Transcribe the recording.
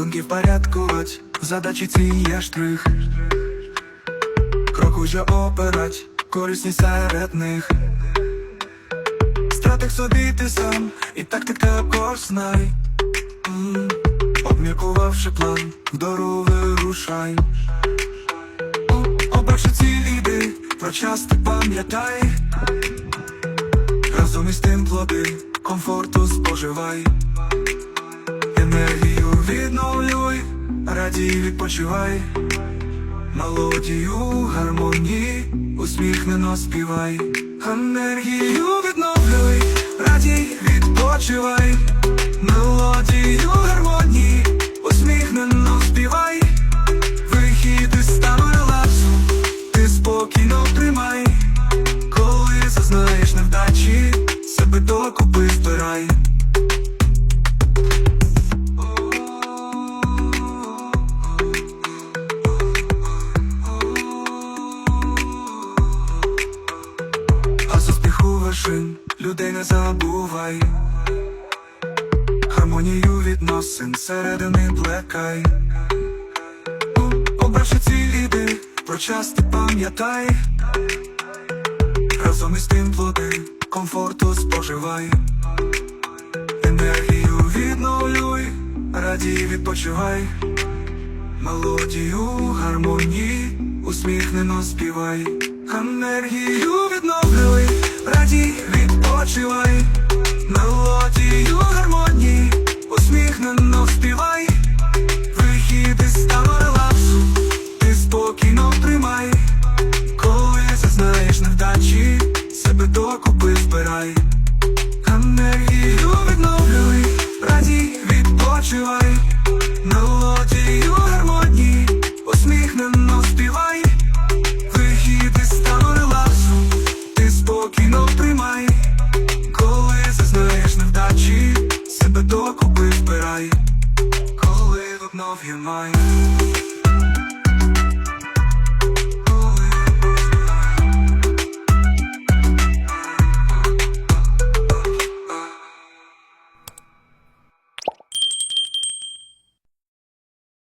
стосунки впорядкувати, задачі ці є штрих. Крок уже операть, корисні серед них. Стратег собі ти сам, і тактик також знай. Обміркувавши план, в дорогу вирушай. Обравши цілі йди, про час ти пам'ятай. Разом із тим плоди, комфорту споживай. Енергію відновлюй, радій відпочивай. Мелодію гармонії, усміхнено співай. Енергію відновлюй, радій відпочивай. Мелодію вершин людей не забувай. Гармонію відносин середини плекай. О- Обравши цілі іди, про час ти пам'ятай. Разом із тим плоди, комфорту споживай. Енергію відновлюй, радій відпочивай. Мелодію гармонії, усміхнено співай. Енергію радій відпочивай. Мелодію гармонії, усміхнено співай. Вихід із стану релаксу, ти спокійно тримай. Коли зазнаєш невдачі, себе докупи збирай. Коли вновь є май.